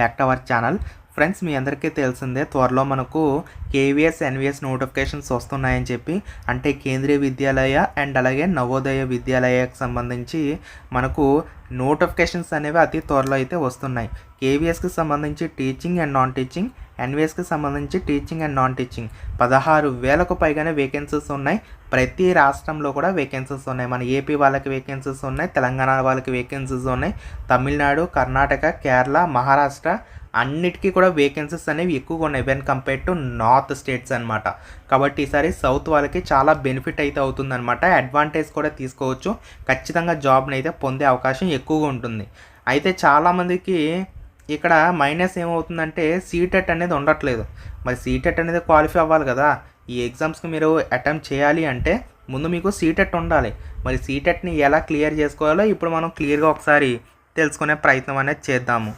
back to our channel friends మీ అందరికీ తెలిసిందే త్వరలో మనకు కేవీఎస్ ఎన్విఎస్ నోటిఫికేషన్స్ వస్తున్నాయని చెప్పి అంటే కేంద్రీయ విద్యాలయ అండ్ అలాగే నవోదయ విద్యాలయకు సంబంధించి మనకు నోటిఫికేషన్స్ అనేవి అతి త్వరలో అయితే వస్తున్నాయి. కేవీఎస్కి సంబంధించి టీచింగ్ అండ్ నాన్ టీచింగ్ ఎన్విఎస్కి సంబంధించి టీచింగ్ అండ్ నాన్ టీచింగ్ పదహారు వేలకు పైగానే వేకెన్సీస్ ఉన్నాయి. ప్రతి రాష్ట్రంలో కూడా వేకెన్సీస్ ఉన్నాయి. మన ఏపీ వాళ్ళకి వేకెన్సీస్ ఉన్నాయి. తెలంగాణ వాళ్ళకి వేకెన్సీస్ ఉన్నాయి. తమిళనాడు కర్ణాటక కేరళ మహారాష్ట్ర అన్నిటికీ కూడా వేకెన్సీస్ అనేవి ఎక్కువగా ఉన్నాయి when compare to north states అనమాట కాబట్టి ఈసారి సౌత్ వాళ్ళకి చాలా బెనిఫిట్ అయితే అవుతుందన్నమాట. అడ్వాంటేజ్ కూడా తీసుకోవచ్చు. ఖచ్చితంగా జాబ్ని అయితే పొందే అవకాశం ఎక్కువగా ఉంటుంది. అయితే చాలామందికి ఇక్కడ మైనస్ ఏమవుతుందంటే సీటెట్ అనేది ఉండట్లేదు. మరి సీటెట్ అనేది క్వాలిఫై అవ్వాలి కదా. ఈ ఎగ్జామ్స్కి మీరు అటెంప్ట్ చేయాలి అంటే ముందు మీకు సీటెట్ ఉండాలి. మరి సీటెట్ని ఎలా క్లియర్ చేసుకోవాలో ఇప్పుడు మనం క్లియర్గా ఒకసారి తెలుసుకునే ప్రయత్నం అనేది చేద్దాము.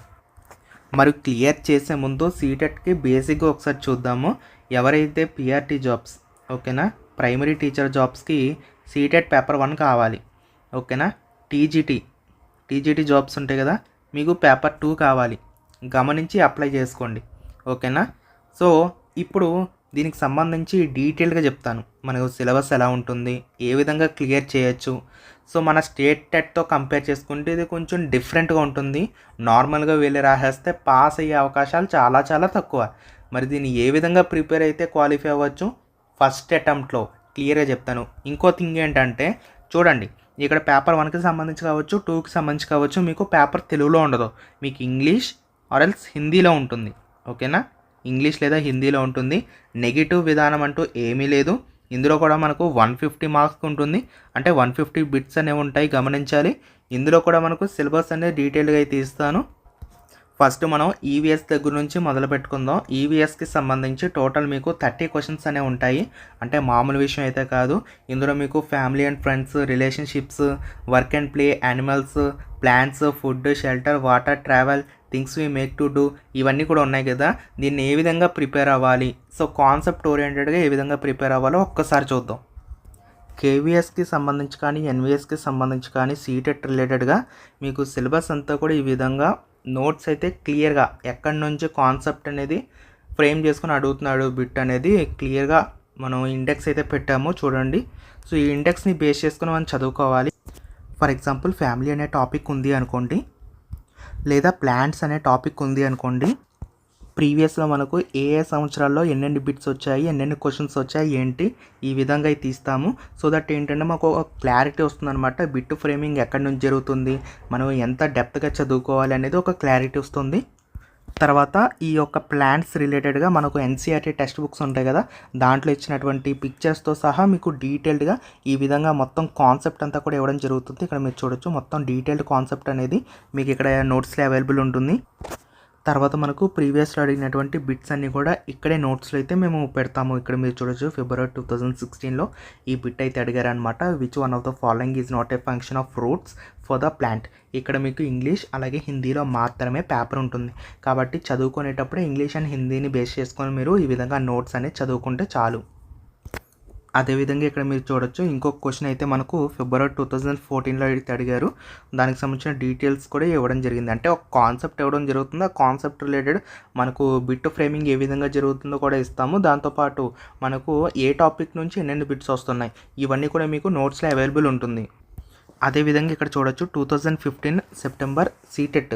మరి క్లియర్ చేసే ముందు సీటెట్కి బేసిక్గా ఒకసారి చూద్దాము. ఎవరైతే పిఆర్టీ జాబ్స్ ఓకేనా? ప్రైమరీ టీచర్ జాబ్స్కి సీటెట్ పేపర్ వన్ కావాలి. ఓకేనా? టీజీటీ టీజీటీ జాబ్స్ ఉంటాయి కదా? మీకు పేపర్ టూ కావాలి. గమనించి అప్లై చేసుకోండి. ఓకేనా? సో ఇప్పుడు దీనికి సంబంధించి డీటెయిల్గా చెప్తాను. మనకు సిలబస్ ఎలా ఉంటుంది? ఏ విధంగా క్లియర్ చేయొచ్చు? సో మన స్టేట్ టెట్తో కంపేర్ చేసుకుంటే ఇది కొంచెం డిఫరెంట్గా ఉంటుంది. నార్మల్గా వెళ్ళి రాసేస్తే పాస్ అయ్యే అవకాశాలు చాలా చాలా తక్కువ. మరి దీన్ని ఏ విధంగా ప్రిపేర్ అయితే క్వాలిఫై అవ్వచ్చు? ఫస్ట్ అటెంప్ట్లో క్లియర్గా చెప్తాను. ఇంకో థింగ్ ఏంటంటే చూడండి ఇక్కడ పేపర్ వన్కి సంబంధించి కావచ్చు టూకి సంబంధించి కావచ్చు మీకు పేపర్ తెలుగులో ఉండదు. మీకు ఇంగ్లీష్ ఆర్ ఎల్స్ హిందీలో ఉంటుంది. ఓకేనా? ఇంగ్లీష్ లేదా హిందీలో ఉంటుంది. నెగిటివ్ విధానం అంటూ ఏమీ లేదు. ఇందులో కూడా మనకు వన్ ఫిఫ్టీ మార్క్స్ ఉంటుంది. అంటే వన్ ఫిఫ్టీ బిట్స్ అనేవి ఉంటాయి గమనించాలి. ఇందులో కూడా మనకు సిలబస్ అనేది డీటెయిల్గా అయితే ఇస్తాను. ఫస్ట్ మనం ఈవీఎస్ దగ్గర నుంచి మొదలు పెట్టుకుందాం. ఈవీఎస్కి సంబంధించి టోటల్ మీకు థర్టీ క్వశ్చన్స్ అనేవి ఉంటాయి. అంటే మామూలు విషయం అయితే కాదు. ఇందులో మీకు family and friends relationships work and play animals plans food shelter water travel things we make to do ఇవన్నీ కూడా ఉన్నాయి కదా. దీన్ని ఏ విధంగా ప్రిపేర్ అవ్వాలి? సో కాన్సెప్ట్ ఓరియంటెడ్గా ఏ విధంగా ప్రిపేర్ అవ్వాలో ఒక్కసారి చూద్దాం. కేవీఎస్కి సంబంధించి కానీ ఎన్విఎస్కి సంబంధించి కానీ సీటెట్ రిలేటెడ్గా మీకు సిలబస్ అంతా కూడా ఈ విధంగా నోట్స్ అయితే క్లియర్గా ఎక్కడి నుంచి కాన్సెప్ట్ అనేది ఫ్రేమ్ చేసుకుని అడుగుతున్నాడు బిట్ అనేది క్లియర్గా మనం ఇండెక్స్ అయితే పెట్టాము చూడండి. సో ఈ ఇండెక్స్ని బేస్ చేసుకుని మనం చదువుకోవాలి. ఫర్ ఎగ్జాంపుల్ ఫ్యామిలీ అనే టాపిక్ ఉంది అనుకోండి. లేదా ప్లాంట్స్ అనే టాపిక్ ఉంది అనుకోండి. ప్రీవియస్లో మనకు ఏ ఏ సంవత్సరాల్లో ఎన్నెన్ని బిట్స్ వచ్చాయి ఎన్నెన్ని క్వశ్చన్స్ వచ్చాయి ఏంటి ఈ విధంగా తీస్తాము. సో దట్ ఏంటంటే మాకు ఒక క్లారిటీ వస్తుందన్నమాట. బిట్ ఫ్రేమింగ్ ఎక్కడి నుంచి జరుగుతుంది మనం ఎంత డెప్త్గా చదువుకోవాలి అనేది ఒక క్లారిటీ వస్తుంది. తర్వాత ఈ యొక్క ప్లాంట్స్ రిలేటెడ్గా మనకు ఎన్సీఆర్టీ టెక్స్ట్ బుక్స్ ఉంటాయి కదా దాంట్లో ఇచ్చినటువంటి పిక్చర్స్తో సహా మీకు డీటెయిల్డ్గా ఈ విధంగా మొత్తం కాన్సెప్ట్ అంతా కూడా ఇవ్వడం జరుగుతుంది. ఇక్కడ మీరు చూడొచ్చు మొత్తం డీటెయిల్డ్ కాన్సెప్ట్ అనేది మీకు ఇక్కడ నోట్స్లో అవైలబుల్ ఉంటుంది. తర్వాత మనకు ప్రీవియస్లో అడిగినటువంటి బిట్స్ అన్నీ కూడా ఇక్కడే నోట్స్లో అయితే మేము పెడతాము. ఇక్కడ మీరు చూడొచ్చు ఫిబ్రవరి టూ థౌజండ్ సిక్స్టీన్లో ఈ బిట్ అయితే అడిగారనమాట which one of the following is not a function of fruits for the plant ఇక్కడ మీకు ఇంగ్లీష్ అలాగే హిందీలో మాత్రమే పేపర్ ఉంటుంది. కాబట్టి చదువుకునేటప్పుడు ఇంగ్లీష్ అండ్ హిందీని బేస్ చేసుకొని మీరు ఈ విధంగా నోట్స్ అనేది చదువుకుంటే చాలు. అదేవిధంగా ఇక్కడ మీరు చూడొచ్చు. ఇంకొక క్వశ్చన్ అయితే మనకు ఫిబ్రవరి టూ థౌజండ్ ఫోర్టీన్లో అయితే అడిగారు. దానికి సంబంధించిన డీటెయిల్స్ కూడా ఇవ్వడం జరిగింది. అంటే ఒక కాన్సెప్ట్ ఇవ్వడం జరుగుతుంది? ఆ కాన్సెప్ట్ రిలేటెడ్ మనకు బిట్ ఫ్రేమింగ్ ఏ విధంగా జరుగుతుందో కూడా ఇస్తాము. దాంతోపాటు మనకు ఏ టాపిక్ నుంచి ఎన్నెన్ని బిట్స్ వస్తున్నాయి? ఇవన్నీ కూడా మీకు నోట్స్లో అవైలబుల్ ఉంటుంది. అదేవిధంగా ఇక్కడ చూడొచ్చు. Two thousand fifteen September CTET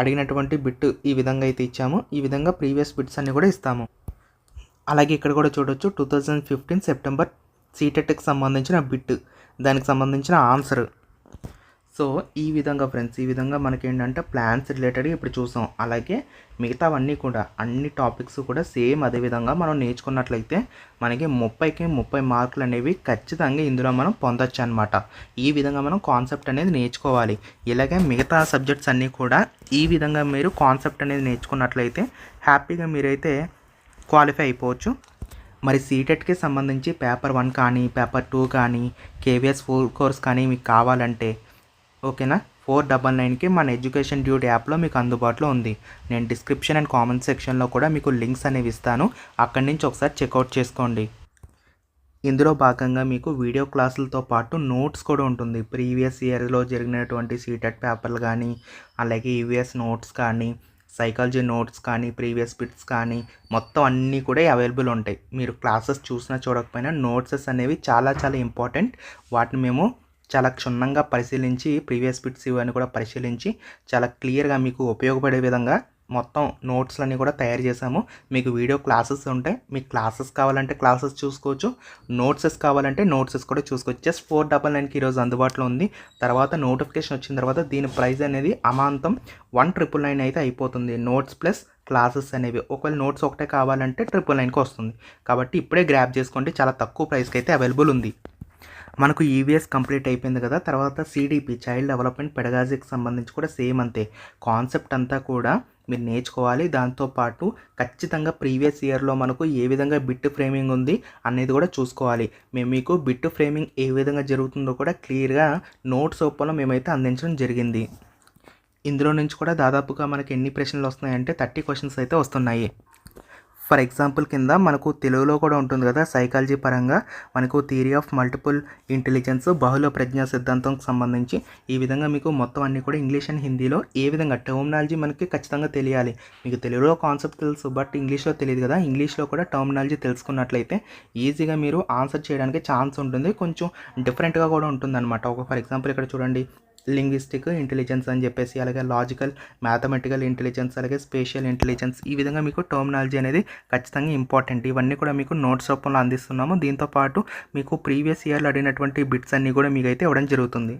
అడిగినటువంటి బిట్ ఈ విధంగా అయితే ఇచ్చాము. ఈ విధంగా ప్రీవియస్ బిట్స్ అన్ని కూడా ఇస్తాము. అలాగే ఇక్కడ కూడా చూడొచ్చు టూ థౌజండ్ ఫిఫ్టీన్ సెప్టెంబర్ సీటెట్కి సంబంధించిన బిట్. దానికి సంబంధించిన ఆన్సర్. సో ఈ విధంగా ఫ్రెండ్స్ ఈ విధంగా మనకి ఏంటంటే ప్లాన్స్ రిలేటెడ్ ఇప్పుడు చూసాం. అలాగే మిగతావన్నీ కూడా అన్ని టాపిక్స్ కూడా సేమ్ అదే విధంగా మనం నేర్చుకున్నట్లయితే మనకి ముప్పైకి ముప్పై మార్కులు అనేవి ఖచ్చితంగా ఇందులో మనం పొందొచ్చు అనమాట ఈ విధంగా మనం కాన్సెప్ట్ అనేది నేర్చుకోవాలి. ఇలాగే మిగతా సబ్జెక్ట్స్ అన్నీ కూడా ఈ విధంగా మీరు కాన్సెప్ట్ అనేది నేర్చుకున్నట్లయితే హ్యాపీగా మీరైతే క్వాలిఫై అయిపోవచ్చు. మరి సీటెట్కి సంబంధించి పేపర్ వన్ కానీ పేపర్ టూ కానీ కేవీఎస్ ఫోర్ కోర్స్ కానీ మీకు కావాలంటే ఓకేనా ఫోర్ డబల్ నైన్కి మన ఎడ్యుకేషన్ డ్యూట్ యాప్లో మీకు అందుబాటులో ఉంది. నేను డిస్క్రిప్షన్ అండ్ కామెంట్ సెక్షన్లో కూడా మీకు లింక్స్ అనేవి ఇస్తాను. అక్కడి నుంచి ఒకసారి చెక్అవుట్ చేసుకోండి. ఇందులో భాగంగా మీకు వీడియో క్లాసులతో పాటు నోట్స్ కూడా ఉంటుంది. ప్రీవియస్ ఇయర్లో జరిగినటువంటి సీటెట్ పేపర్లు కానీ అలాగే ఈవీఎస్ నోట్స్ కానీ సైకాలజీ నోట్స్ కానీ ప్రీవియస్ బిట్స్ కానీ మొత్తం అన్నీ కూడా అవైలబుల్ ఉంటాయి. మీరు క్లాసెస్ చూసినా చూడకపోయినా నోట్సెస్ అనేవి చాలా చాలా ఇంపార్టెంట్ వాటిని మేము చాలా క్షుణ్ణంగా పరిశీలించి ప్రీవియస్ బిట్స్ ఇవన్నీ కూడా పరిశీలించి చాలా క్లియర్గా మీకు ఉపయోగపడే విధంగా మొత్తం నోట్స్లన్నీ కూడా తయారు చేసాము మీకు వీడియో క్లాసెస్ ఉంటాయి. మీకు క్లాసెస్ కావాలంటే క్లాసెస్ చూసుకోవచ్చు. నోట్సెస్ కావాలంటే నోట్సెస్ కూడా చూసుకోవచ్చు. జస్ట్ ఫోర్ డబల్ నైన్కి ఈరోజు అందుబాటులో ఉంది. తర్వాత నోటిఫికేషన్ వచ్చిన తర్వాత దీని ప్రైస్ అనేది అమాంతం వన్ ట్రిపుల్ నైన్ అయితే అయిపోతుంది. నోట్స్ ప్లస్ క్లాసెస్ అనేవి. ఒకవేళ నోట్స్ ఒకటే కావాలంటే ట్రిపుల్ నైన్కి వస్తుంది. కాబట్టి ఇప్పుడే గ్రాప్ చేసుకోండి. చాలా తక్కువ ప్రైస్కి అయితే అవైలబుల్ ఉంది. మనకు ఈవీఎస్ కంప్లీట్ అయిపోయింది కదా. తర్వాత సిడిపి చైల్డ్ డెవలప్మెంట్ పెడగాజీకి సంబంధించి కూడా సేమ్ అంతే. కాన్సెప్ట్ అంతా కూడా మీరు నేర్చుకోవాలి. దాంతోపాటు ఖచ్చితంగా ప్రీవియస్ ఇయర్లో మనకు ఏ విధంగా బిట్ ఫ్రేమింగ్ ఉంది అనేది కూడా చూసుకోవాలి. మేము మీకు బిట్ ఫ్రేమింగ్ ఏ విధంగా జరుగుతుందో కూడా క్లియర్గా నోట్స్ ఓపెన్లో మేమైతే అందించడం జరిగింది. ఇందులో నుంచి కూడా దాదాపుగా మనకి ఎన్ని ప్రశ్నలు వస్తున్నాయంటే థర్టీ క్వశ్చన్స్ అయితే వస్తున్నాయి. ఫర్ ఎగ్జాంపుల్ కింద మనకు తెలుగులో కూడా ఉంటుంది కదా సైకాలజీ పరంగా మనకు థియరీ ఆఫ్ మల్టిపుల్ ఇంటెలిజెన్స్ బహుళ ప్రజ్ఞా సిద్ధాంతంకి సంబంధించి. ఈ విధంగా మీకు మొత్తం అన్ని కూడా ఇంగ్లీష్ అండ్ హిందీలో ఏ విధంగా టర్మినాలజీ మనకి ఖచ్చితంగా తెలియాలి. మీకు తెలుగులో కాన్సెప్ట్ తెలుసు బట్ ఇంగ్లీష్లో తెలియదు కదా ఇంగ్లీష్లో కూడా టర్మినాలజీ తెలుసుకున్నట్లయితే ఈజీగా మీరు ఆన్సర్ చేయడానికి ఛాన్స్ ఉంటుంది. కొంచెం డిఫరెంట్గా కూడా ఉంటుంది అనమాట ఒక ఫర్ ఎగ్జాంపుల్ ఇక్కడ చూడండి. లింగ్విస్టిక్ ఇంటెలిజెన్స్ అని చెప్పేసి అలాగే లాజికల్ మ్యాథమెటికల్ ఇంటెలిజెన్స్ అలాగే స్పేషియల్ ఇంటెలిజెన్స్ ఈ విధంగా మీకు టర్మినాలజీ అనేది ఖచ్చితంగా ఇంపార్టెంట్. ఇవన్నీ కూడా మీకు నోట్స్ రూపంలో అందిస్తున్నాము. దీంతో పాటు మీకు ప్రీవియస్ ఇయర్లో అడిగినటువంటి బిట్స్ అన్నీ కూడా మీకు అయితే ఇవ్వడం జరుగుతుంది.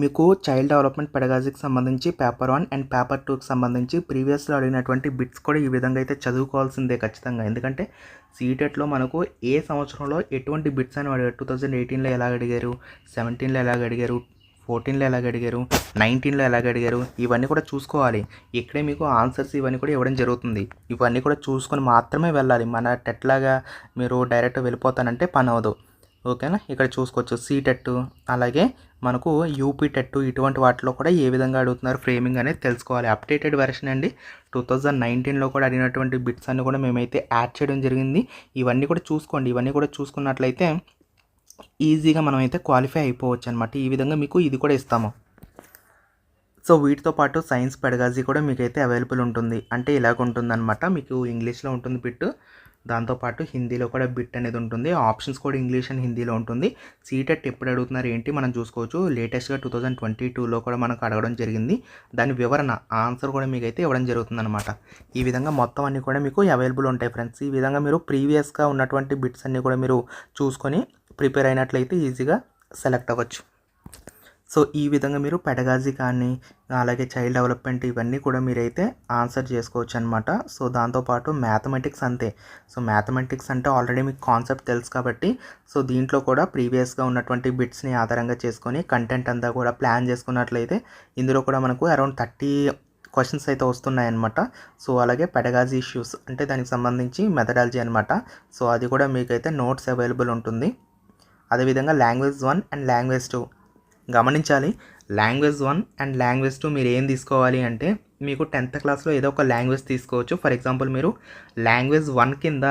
మీకు చైల్డ్ డెవలప్మెంట్ పెడగాజీకి సంబంధించి పేపర్ వన్ అండ్ పేపర్ టూకి సంబంధించి ప్రీవియస్లో అడిగినటువంటి బిట్స్ కూడా ఈ విధంగా అయితే చదువుకోవాల్సిందే ఖచ్చితంగా. ఎందుకంటే సీటెట్లో మనకు ఏ సంవత్సరంలో ఎటువంటి బిట్స్ అని అడిగారు? టూ థౌజండ్ ఎయిటీన్లో ఎలా అడిగారు? సెవెంటీన్లో ఎలాగ అడిగారు? ఫోర్టీన్లో ఎలాగ అడిగారు? నైన్టీన్లో ఎలాగ అడిగారు? ఇవన్నీ కూడా చూసుకోవాలి. ఇక్కడే మీకు ఆన్సర్స్ ఇవన్నీ కూడా ఇవ్వడం జరుగుతుంది. ఇవన్నీ కూడా చూసుకొని మాత్రమే వెళ్ళాలి. మన టెట్లాగా మీరు డైరెక్ట్ వెళ్ళిపోతానంటే పని అవ్వదు. ఓకేనా? ఇక్కడ చూసుకోవచ్చు. సీ టెట్టు అలాగే మనకు యూపీ టెట్ ఇటువంటి వాటిలో కూడా ఏ విధంగా అడుగుతున్నారు ఫ్రేమింగ్ అనేది తెలుసుకోవాలి. అప్డేటెడ్ వెర్షన్ అండి. టూ థౌజండ్ నైన్టీన్లో కూడా అడిగినటువంటి బిట్స్ అన్ని కూడా మేమైతే యాడ్ చేయడం జరిగింది. ఇవన్నీ కూడా చూసుకోండి. ఇవన్నీ కూడా చూసుకున్నట్లయితే ఈజీగా మనం అయితే క్వాలిఫై అయిపోవచ్చు అనమాట ఈ విధంగా మీకు ఇది కూడా ఇస్తాము. సో వీటితో పాటు సైన్స్ పెడగాజీ కూడా మీకైతే అవైలబుల్ ఉంటుంది. అంటే ఇలాగ ఉంటుందన్నమాట మీకు ఇంగ్లీష్లో ఉంటుంది బిట్ దాంతోపాటు హిందీలో కూడా బిట్ అనేది ఉంటుంది. ఆప్షన్స్ కూడా ఇంగ్లీష్ అండ్ హిందీలో ఉంటుంది. సీటెట్ ఎప్పుడు అడుగుతున్నారు ఏంటి మనం చూసుకోవచ్చు. లేటెస్ట్గా టూ థౌజండ్ ట్వంటీ టూలో కూడా మనకు అడగడం జరిగింది. దాని వివరణ ఆన్సర్ కూడా మీకు అయితే ఇవ్వడం జరుగుతుంది అనమాట ఈ విధంగా మొత్తం అన్నీ కూడా మీకు అవైలబుల్ ఉంటాయి ఫ్రెండ్స్. ఈ విధంగా మీరు ప్రీవియస్గా ఉన్నటువంటి బిట్స్ అన్నీ కూడా మీరు చూసుకొని ప్రిపేర్ అయినట్లయితే ఈజీగా సెలెక్ట్ అవ్వచ్చు. సో ఈ విధంగా మీరు పెడగాజీ కానీ అలాగే చైల్డ్ డెవలప్మెంట్ ఇవన్నీ కూడా మీరైతే ఆన్సర్ చేసుకోవచ్చు అనమాట సో దాంతోపాటు మ్యాథమెటిక్స్ అంతే. సో మ్యాథమెటిక్స్ అంటే ఆల్రెడీ మీకు కాన్సెప్ట్ తెలుసు కాబట్టి సో దీంట్లో కూడా ప్రీవియస్గా ఉన్నటువంటి బిట్స్ని ఆధారంగా చేసుకొని కంటెంట్ అంతా కూడా ప్లాన్ చేసుకున్నట్లయితే ఇందులో కూడా మనకు అరౌండ్ థర్టీ క్వశ్చన్స్ అయితే వస్తున్నాయన్నమాట. సో అలాగే పెడగాజీ ఇష్యూస్ అంటే దానికి సంబంధించి మెథడాలజీ అనమాట సో అది కూడా మీకైతే నోట్స్ అవైలబుల్ ఉంటుంది. అదేవిధంగా language one and language two. గమనించాలి. Language one and language two మీరు ఏం తీసుకోవాలి అంటే మీకు టెన్త్ క్లాస్లో ఏదో ఒక లాంగ్వేజ్ తీసుకోవచ్చు. ఫర్ ఎగ్జాంపుల్ మీరు లాంగ్వేజ్ వన్ కింద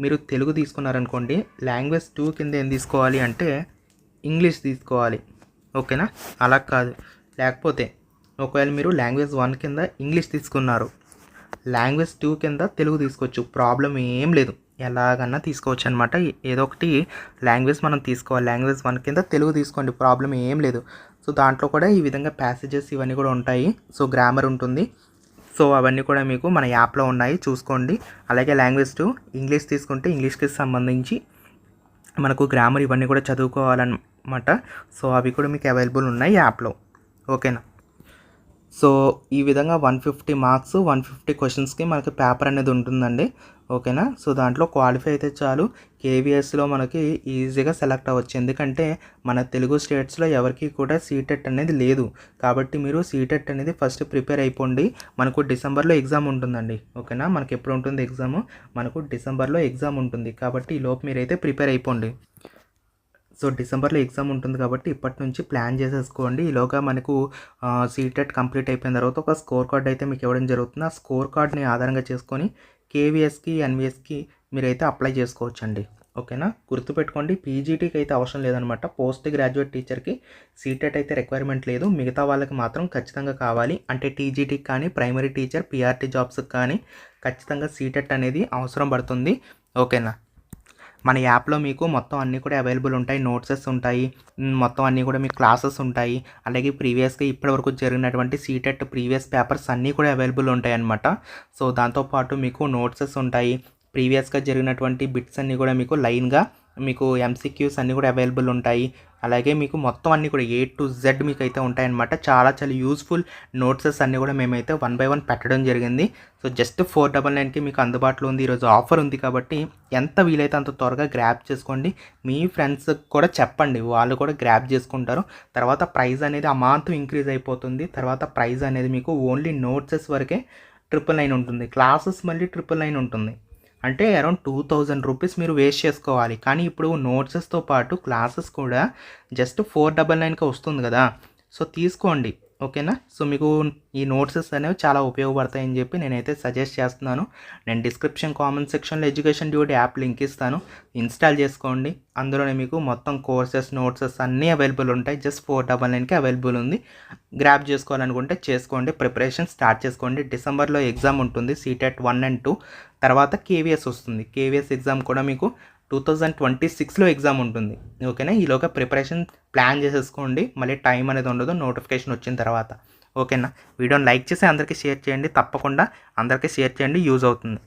మీరు తెలుగు తీసుకున్నారనుకోండి లాంగ్వేజ్ టూ కింద ఏం తీసుకోవాలి అంటే ఇంగ్లీష్ తీసుకోవాలి. ఓకేనా అలా కాదు. లేకపోతే ఒకవేళ మీరు లాంగ్వేజ్ వన్ కింద ఇంగ్లీష్ తీసుకున్నారు లాంగ్వేజ్ టూ కింద తెలుగు తీసుకోవచ్చు. ప్రాబ్లం ఏం లేదు. ఎలాగన్నా తీసుకోవచ్చు అనమాట ఏదో ఒకటి లాంగ్వేజ్ మనం తీసుకోవాలి. లాంగ్వేజ్ వన్ కింద తెలుగు తీసుకోండి. ప్రాబ్లం ఏం లేదు. సో దాంట్లో కూడా ఈ విధంగా ప్యాసేజెస్ ఇవన్నీ కూడా ఉంటాయి. సో గ్రామర్ ఉంటుంది. సో అవన్నీ కూడా మీకు మన యాప్లో ఉన్నాయి. చూసుకోండి. అలాగే లాంగ్వేజ్ టు ఇంగ్లీష్ తీసుకుంటే ఇంగ్లీష్కి సంబంధించి మనకు గ్రామర్ ఇవన్నీ కూడా చదువుకోవాలన్నమాట. సో అవి కూడా మీకు అవైలబుల్ ఉన్నాయి యాప్లో. ఓకేనా? సో ఈ విధంగా one fifty marks one fifty క్వశ్చన్స్కి మనకి పేపర్ అనేది ఉంటుందండి. ఓకేనా? సో దాంట్లో క్వాలిఫై అయితే చాలు. కేవీఎస్లో మనకి ఈజీగా సెలెక్ట్ అవ్వచ్చు. ఎందుకంటే మన తెలుగు స్టేట్స్లో ఎవరికి కూడా సీటెట్ అనేది లేదు. కాబట్టి మీరు సీటెట్ అనేది ఫస్ట్ ప్రిపేర్ అయిపోండి. మనకు డిసెంబర్లో ఎగ్జామ్ ఉంటుందండి. ఓకేనా? మనకి ఎప్పుడు ఉంటుంది ఎగ్జామ్? మనకు డిసెంబర్లో ఎగ్జామ్ ఉంటుంది. కాబట్టి ఈ లోపు మీరైతే ప్రిపేర్ అయిపోండి. సో డిసెంబర్లో ఎగ్జామ్ ఉంటుంది కాబట్టి ఇప్పటి నుంచి ప్లాన్ చేసేసుకోండి. ఈలోగా మనకు సీటెట్ కంప్లీట్ అయిపోయిన తర్వాత ఒక స్కోర్ కార్డ్ అయితే మీకు ఇవ్వడం జరుగుతుంది. ఆ స్కోర్ కార్డ్ని ఆధారంగా చేసుకొని కేవీఎస్కి ఎన్విఎస్కి మీరైతే అప్లై చేసుకోవచ్చండి. ఓకేనా? గుర్తుపెట్టుకోండి పీజీటీకి అయితే అవసరం లేదనమాట పోస్ట్ గ్రాడ్యుయేట్ టీచర్కి సీటెట్ అయితే రిక్వైర్మెంట్ లేదు. మిగతా వాళ్ళకి మాత్రం ఖచ్చితంగా కావాలి. అంటే టీజీటీకి కానీ ప్రైమరీ టీచర్ పీఆర్టీ జాబ్స్కి కానీ ఖచ్చితంగా సీటెట్ అనేది అవసరం పడుతుంది. ఓకేనా? మన యాప్లో మీకు మొత్తం అన్నీ కూడా అవైలబుల్ ఉంటాయి. నోట్సెస్ ఉంటాయి. మొత్తం అన్నీ కూడా మీకు క్లాసెస్ ఉంటాయి. అలాగే ప్రీవియస్గా ఇప్పటివరకు జరిగినటువంటి సీటెట్ ప్రీవియస్ పేపర్స్ అన్నీ కూడా అవైలబుల్ ఉంటాయి అన్నమాట సో దాంతోపాటు మీకు నోట్సెస్ ఉంటాయి. ప్రీవియస్గా జరిగినటువంటి బిట్స్ అన్నీ కూడా మీకు లైన్గా మీకు ఎంసీక్యూస్ అన్నీ కూడా అవైలబుల్ ఉంటాయి. అలాగే మీకు మొత్తం అన్నీ కూడా ఏ టు జెడ్ మీకు అయితే ఉంటాయన్నమాట. చాలా చాలా యూస్ఫుల్ నోట్సెస్ అన్నీ కూడా మేమైతే వన్ బై వన్ పెట్టడం జరిగింది. సో జస్ట్ ఫోర్ డబల్ నైన్కి మీకు అందుబాటులో ఉంది. ఈరోజు ఆఫర్ ఉంది కాబట్టి ఎంత వీలైతే అంత త్వరగా గ్రాప్ చేసుకోండి. మీ ఫ్రెండ్స్ కూడా చెప్పండి. వాళ్ళు కూడా గ్రాప్ చేసుకుంటారు. తర్వాత ప్రైస్ అనేది అమాంతం ఇంక్రీజ్ అయిపోతుంది. తర్వాత ప్రైస్ అనేది మీకు ఓన్లీ నోట్సెస్ వరకే ట్రిపుల్ నైన్ ఉంటుంది. క్లాసెస్ మళ్ళీ ట్రిపుల్ నైన్ ఉంటుంది. అంటే అరౌండ్ టూ థౌజండ్ రూపీస్ మీరు వేస్ట్ చేసుకోవాలి. కానీ ఇప్పుడు నోట్సెస్తో పాటు క్లాసెస్ కూడా జస్ట్ ఫోర్ డబల్ నైన్కి వస్తుంది కదా. సో తీసుకోండి. ఓకేనా? సో మీకు ఈ నోట్సెస్ అనేవి చాలా ఉపయోగపడతాయని చెప్పి నేనైతే సజెస్ట్ చేస్తున్నాను. నేను డిస్క్రిప్షన్ కామెంట్ సెక్షన్లో ఎడ్యుకేషన్ డ్యూటీ యాప్ లింక్ ఇస్తాను. ఇన్స్టాల్ చేసుకోండి. అందులోనే మీకు మొత్తం కోర్సెస్ నోట్సెస్ అన్నీ అవైలబుల్ ఉంటాయి. జస్ట్ ఫోర్ డబల్ నైన్కి అవైలబుల్ ఉంది. గ్రాప్ చేసుకోవాలనుకుంటే చేసుకోండి. ప్రిపరేషన్ స్టార్ట్ చేసుకోండి. డిసెంబర్లో ఎగ్జామ్ ఉంటుంది. CTET one and two. తర్వాత కేవీఎస్ వస్తుంది. కేవీఎస్ ఎగ్జామ్ కూడా మీకు టూ థౌజండ్ ట్వంటీ సిక్స్లో ఎగ్జామ్ ఉంటుంది. ఓకేనా ఈలోగా ప్రిపరేషన్ ప్లాన్ చేసేసుకోండి. మళ్ళీ టైం అనేది ఉండదు. నోటిఫికేషన్ వచ్చిన తర్వాత. ఓకేనా వీడియోని లైక్ చేసి అందరికీ షేర్ చేయండి. తప్పకుండా అందరికీ షేర్ చేయండి. యూజ్ అవుతుంది.